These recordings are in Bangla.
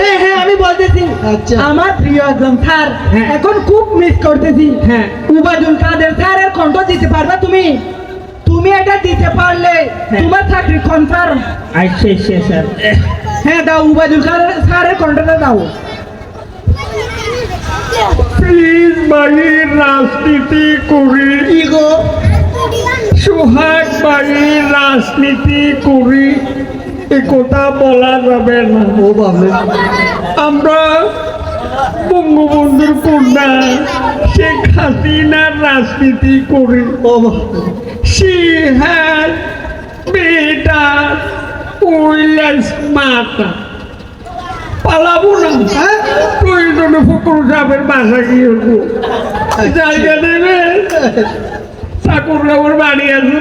হ্যাঁ হ্যাঁ আমি বলতেছি। আচ্ছা। আমার প্রিয় একজন স্যার হ্যাঁ। এখন খুব মিস করতেছি। হ্যাঁ। উবাদুল কাদের স্যারের কণ্ঠ দিতে পারবা তুমি? তুমি এটা দিতে পারলে হ্যাঁ। তোমার চাকরি কনফার্ম আচ্ছা আচ্ছা স্যার। হ্যাঁ দাও উবাদুল কাদের স্যারের কণ্ঠটা দাও। প্লিজ বাড়ির রাজনীতি করি। গো? সোহাগ বাড়ির রাজনীতি করি। এ কথা বলা যাবে না। ও বাবা আমরা বঙ্গবন্ধুর কন্যা শেখ হাসিনার রাজনীতি করি। সি হ্যাজ বেটা উইলেস মাতা। পালাবো না। হ্যাঁ? প্রয়োজনে ফকর সাহেবের বাসা গিয়ে জায়গা দেবে? ঠাকুর আমার বাড়ি আছে।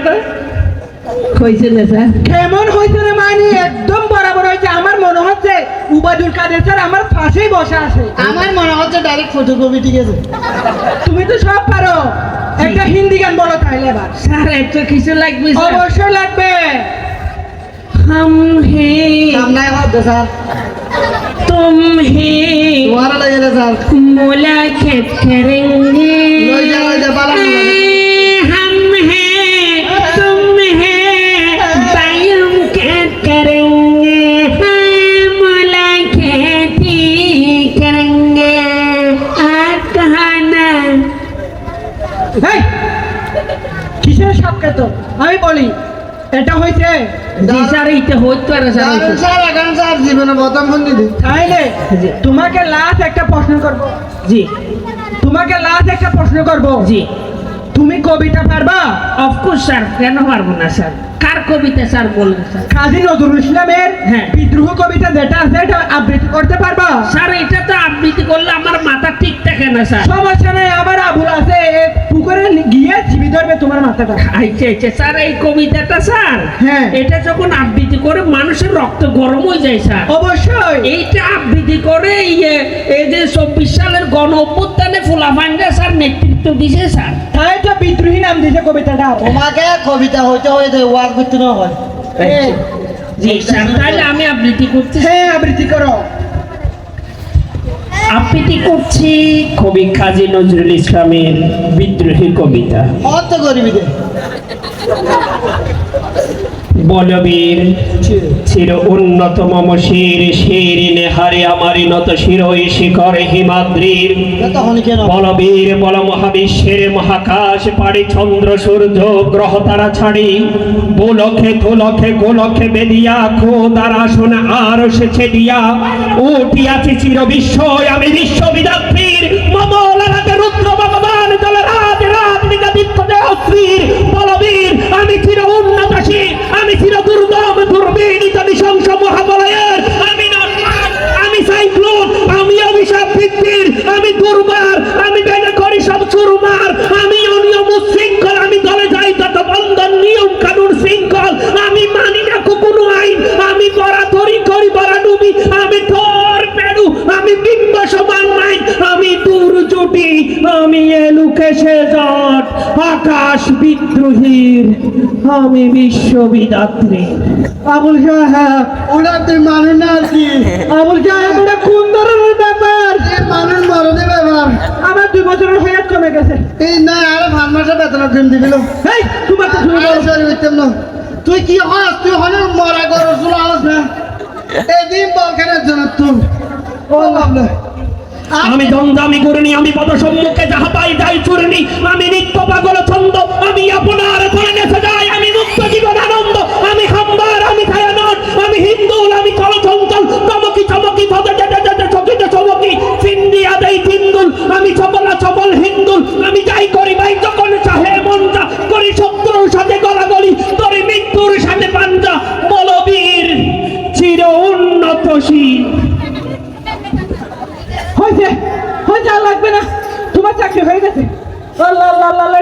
হয়েছে না স্যার কেমন হয়েছে রে মানি একদম বরাবর হয়েছে আমার মনে হচ্ছে উবাদুল কাদের স্যার আমার পাশেই বসে আছে আমার মনে হচ্ছে ডাইরেক্ট ফটোকপি ঠিক আছে তুমি তো সব পারো একটা হিন্দি গান বলো তাহলে এবার স্যার একটু কিছু লাগবে স্যার অবশ্যই লাগবে हम हैं সামনে হবে স্যার तुम हैं তোমার লাগে না স্যার मुलाकात करेंगे জীবনে প্রথম ফোন দিদি তাইলে তোমাকে লাস্ট একটা প্রশ্ন করব। জি। তোমাকে লাস্ট একটা প্রশ্ন করব। জি। তুমি কবিতা পারবা? অফকোর্স স্যার কেন পারব না স্যার কার কবিতা স্যার বলুন স্যার কাজী নজরুল ইসলামের হ্যাঁ। বিদ্রোহ কবিতা যেটা আছে এটা আবৃত্তি করতে পারবা? স্যার এটা তো আবৃত্তি করলে আমার মাথা ঠিক থাকে না স্যার সমস্যা নাই আবার আবুল আছে এ পুকুরে গিয়ে তোমার মাথাটা। আচ্ছা আচ্ছা স্যার এই কবিতাটা স্যার হ্যাঁ। এটা যখন আবৃত্তি করে মানুষের রক্ত গরম হয়ে যায় স্যার। অবশ্যই। এইটা আবৃত্তি করে ইয়ে এই যে চব্বিশ সালের গণ অভ্যুত্থানে ফুলাফান্ডা স্যার নেতৃত্ব দিছে স্যার। তাই তো বিদ্রোহী নাম দিয়েছে কবিতাটা। তোমাকে কবিতা হইতে হইতে ওয়াজ করতে হয়। জি স্যার তাহলে আমি আবৃত্তি করছি। হ্যাঁ আবৃত্তি করো। আবৃত্তি করছি কবি কাজী নজরুল ইসলামের বিদ্রোহী কবিতা। বলবীর। চির উন্নত মম শির শির নেহারে আমারি নত শিরই শিখর হিমাদ্রির। বলবীর, বল মহাবিশ্বের মহাকাশ পাড়ি চন্দ্র, সূর্য, গ্রহ তারা ছাড়ি। গোলখে তোলখে গোলখে বেদিয়া খোদার আসন আর সে ছেদিয়া। উঠিয়াছি চির বিস্ময়, আমি বিশ্ববিদাত্রীর। মমলারাতে রুদ্র ভগবান জলরাজ নিগাদিত্য দেহশ্রীর বলবীর, আমি চির উন্নতশীল আমি চির দুর্গম, দুর্বিনীত, নৃশংস মহাবলয়ের, আমি আমি সাইক্লোন, আমি অভিশাপ ভিত্তির, আমি দুর্বার, আমি বেনে করি সব চুরমার জুটি আমি এলুকে সে জট আকাশ বিদ্রোহীর আমি বিশ্ববিদাত্রী। আবুল সাহেব ওটা তুই মানুষ না কি? আবুল সাহেব এটা কোন ধরনের ব্যাপার? মানুষ মরদে ব্যাপার। আমার দুই বছরের হয়াত কমে গেছে। এই না আরে ভান মাসে বেতন ডিম দিবিল এই তোমার তো শুনে বলো। সরি হইতাম না। তুই কি হস? তুই হলে মরা গরু চুলা হস না? এই দিন বলখানের জন্য তুই। ও বাবলে আমি দমদামি করিনি, আমি পদ সম্মুখে যাহা পাই যাই চুরিনি। আমি নিত্য পাগল ছন্দ, আমি আপনার করে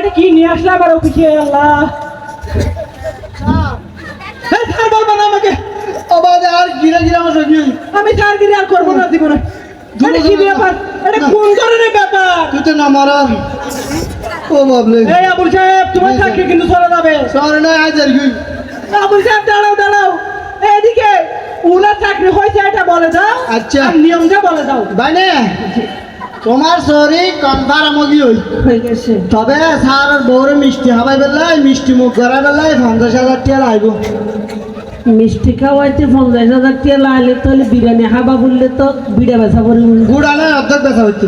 এটা কি নিয়ে আসলে আবার অফিসে? আল্লাহ। আমাকে। আর গিরা গিরা আমার সবজি আমি চারগিরি আর করব না জীবনে। এটা কি ব্যাপার? এটা কোন ধরনের ব্যাপার? তুই তো না মারার ও বাবলে। এই আবুল সাহেব তোমার চাকরি কিন্তু চলে যাবে। সরে না আজ আর কি আবুল সাহেব দাঁড়াও দাঁড়াও। এদিকে উনার চাকরি হয়েছে এটা বলে দাও। আচ্ছা। নিয়মটা বলে দাও। বাইনে তোমার শরীর কনফার্ম হগি হই। গেছে। তবে স্যার বউরে মিষ্টি হাবাই বেলায় মিষ্টি মুখ করা বেলায় পঞ্চাশ হাজার টাকা লাগবো মিষ্টি খাওয়াইতে পঞ্চাশ হাজার টাকা লাইলে তাহলে বিরিয়ানি হাবা বললে তো বিড়া বেচা পড়ে গুড় আনে অর্ধেক বেচা হচ্ছে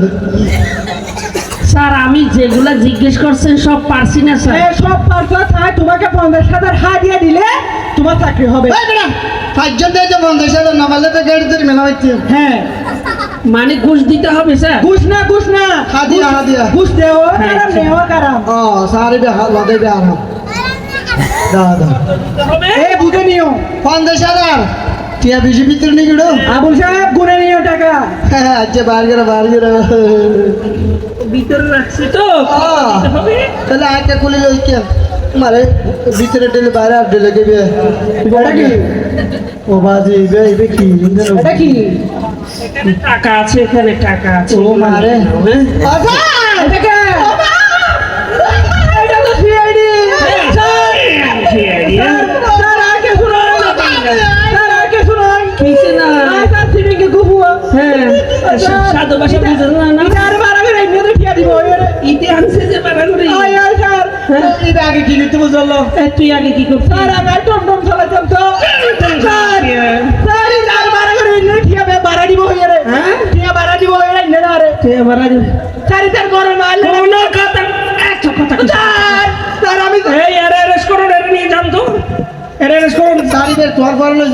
স্যার আমি যেগুলা জিজ্ঞেস করছেন সব পারছি না স্যার। সব পারছ তাই তোমাকে পঞ্চাশ হাজার হারিয়ে দিলে তোমার চাকরি হবে। পাঁচজন দিয়ে যে পঞ্চাশ হাজার না পারলে তো গাড়ি মেলা হচ্ছে হ্যাঁ। মানে ঘুষ দিতে হবে স্যার। ঘুষ না ঘুষ না। হাদিয়া, হাদিয়া। ঘুষ দেও হ্যাঁ, কারাম নেওয়া কারাম। ও সারি বে লদে বে আরাম দাও দাও হবে এ বুঝে নিও। পঞ্চাশ হাজার। টিয়া বেশি ভিতরে নিয়ে গেলো। আবুল সাহেব গুনে নিও টাকা। আচ্ছা বার করে বার করে। ভিতরে রাখছি তো। তাহলে আগে খুলে লই কে মারে ভিতরে ডেলে বাইরে আর ডেলে দেবে এটা কি? ও বাজি বে বে কি? এটা কি? এখানে টাকা আছে এখানে টাকা আছে। ও মারে আচ্ছা এটা কে এটা এটা আগে কি নিতে বুঝলো? তুই আগে কি করছিস? স্যার আমি টমটম চালাতাম তো স্যার স্যার ইটার মারা করে এমনি ঠিয়া বে বাড়া দিব এবারে হ্যাঁ? ঠিয়া বাড়া দিব এবারে এমনি না রে। তুই আবার আগে স্যার ইটার করে না আলে কোনো কথা এত কথা স্যার স্যার আমি এই এর অ্যারেস্ট করুন এর নিয়ে যান তো। এর অ্যারেস্ট করুন। সারি বে তোর পর লই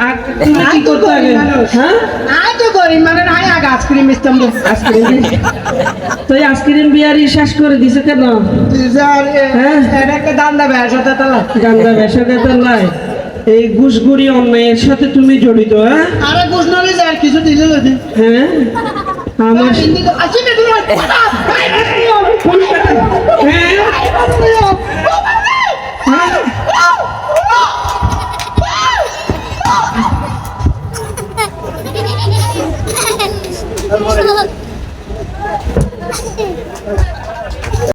আর তুমি কি করতে আগে? হ্যাঁ? তো মানে না আগে আইসক্রিম ইস্তাম আইসক্রিম তুই আইসক্রিম বিয়ারি শেষ করে দিছে কেন? হ্যাঁ? একটা দাম দেবে সাথে তালা গান্দা বেসরকার লাই এই ঘুষগুড়ি অন্যায়ের সাথে তুমি জড়িত হ্যাঁ? আরে ঘুষ না লই স্যার কিছু দিলে লই হ্যাঁ? আমার আসি না তুমি হ্যাঁ?